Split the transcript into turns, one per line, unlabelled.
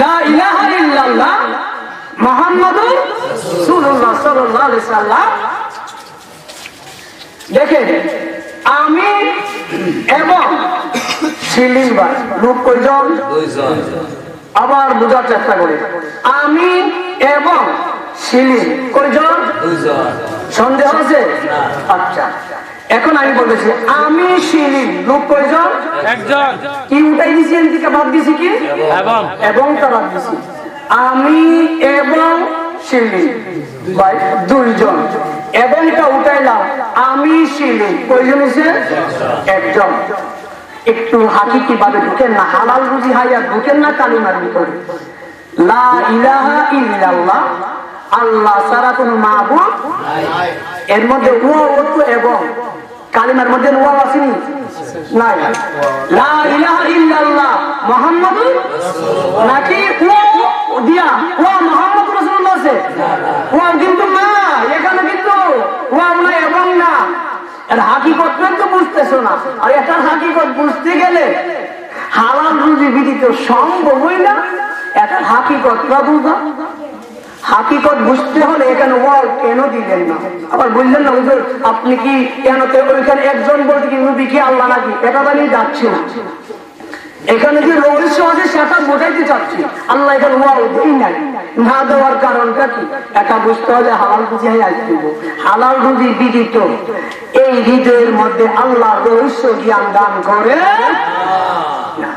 লা ইলাহা ইল্লাল্লাহ মুহাম্মাদুর রাসূলুল্লাহ সাল্লাল্লাহু আলাইহি সাল্লাম। দেখেন আমি এবং সিলিন্ডার লোক কয়জন?
দুইজন।
আবার বোঝার চেষ্টা করি। আমি এবং সিলিম কয়জন?
দুইজন।
সন্দেহ আছে? আচ্ছা। এখন আমি বলতেছি আমি শিলিম লোক কয়জন?
একজন।
কি উঠাই দিছি এদিকে বাদ দিছি কি?
এবং।
এবং তা বাদ দিছি। আমি এবং শিলিম ভাই দুইজন। এবংটা উঠাইলাম আমি শিলিম কয়জন হয়েছে একজন। একটু হাকিকি ভাবে ঢুকেন না হালাল রুজি হাইয়া ঢুকেন না কালিমার ভিতরে। লা ইলাহা ইল্লাল্লাহ। আল্লাহ ছাড়া কোনো মাহবুব এর মধ্যে ও অর্থ এবং কালিমার মধ্যে ওয়া আসেনি? নাই। লা ইলাহা ইল্লাল্লাহ মুহাম্মাদুর নাকি ও দিয়া ও মুহাম্মদ রাসূলুল্লাহ আছে? ও কিন্তু না এখানে কিন্তু ও না এবং না। এর হাকিকত তো বুঝতেছো না। আর এটার হাকিকত বুঝতে গেলে হালাল রুজি বিদিত সম্ভবই না। এটার হাকিকতটা বুঝা। হাকিকত বুঝতে হলে এখানে ওয়াল কেন দিলেন না? আবার বললেন না, হুজুর, আপনি কি কেন ওইখানে একজন বলতে কি নবী কি আল্লাহ নাকি? এটা বানিয়ে যাচ্ছে না। এখানে যে রহস্য আছে সেটা বোঝাইতে চাচ্ছি। আল্লাহ এখানে দিই নাই না। দেওয়ার কারণটা কি? এটা বুঝতে হলে হালাল রুজি আসতে হালাল রুজি বিদিত। এই হৃদয়ের মধ্যে আল্লাহ রহস্য জ্ঞান দান করে। না।